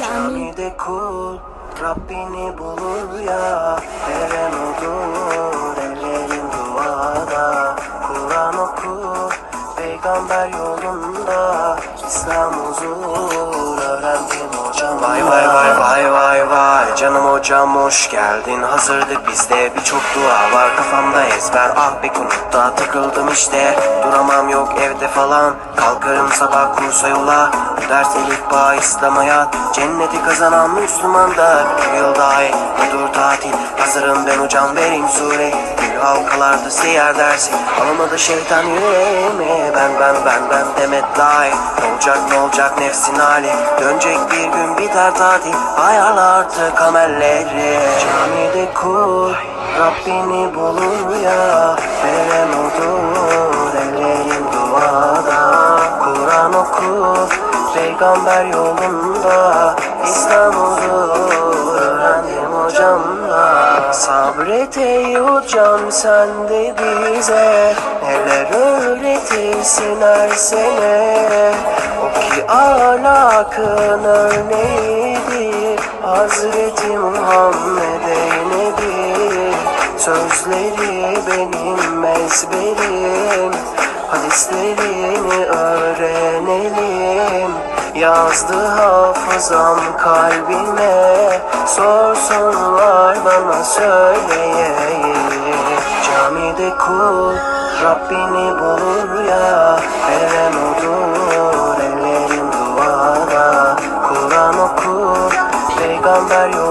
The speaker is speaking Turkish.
Camide kul Rabbini bulur ya. Eren odur ellerin duada Kur'an okur Peygamber yolunda. İslam huzur öğrendim hocam vay vay vay vay vay Canım hocam hoş geldin. Hazırdık bizde birçok dua var. Kafamda ezber ah be konutta Takıldım işte. Duramam yok evde falan. Kalkarım sabah kursa yola. Ders elif bağ İslam hayat Cenneti kazanan Müslümanlar. Bu yıl dahi budur tatil. Hazırım ben hocam vereyim sure halkalarda seyer dersi Alamadı şeytan yüreğime Ben ben ben ben demet layık Ne olacak ne olacak nefsin hali? Dönecek bir gün biter tatil. Ayarla artık amelleri. Camide kul Rabbini bulur ya. Veren odur ellerin duada. Kur'an okur Peygamber yolunda. İslam olur hocamla Sabret ey hocam sen de bize. Neler öğretirsin her sene? O ki ahlakın örneğidir. Hazreti Muhammed'e nedir? Sözleri benim ezberim. Hadislerini öğrenelim Yazdı hafızam kalbime. Sorsunlar bana söyleyeyim. Camide kul Rabbini bulur ya. Eren odur ellerin duada Kur'an okur Peygamber huzur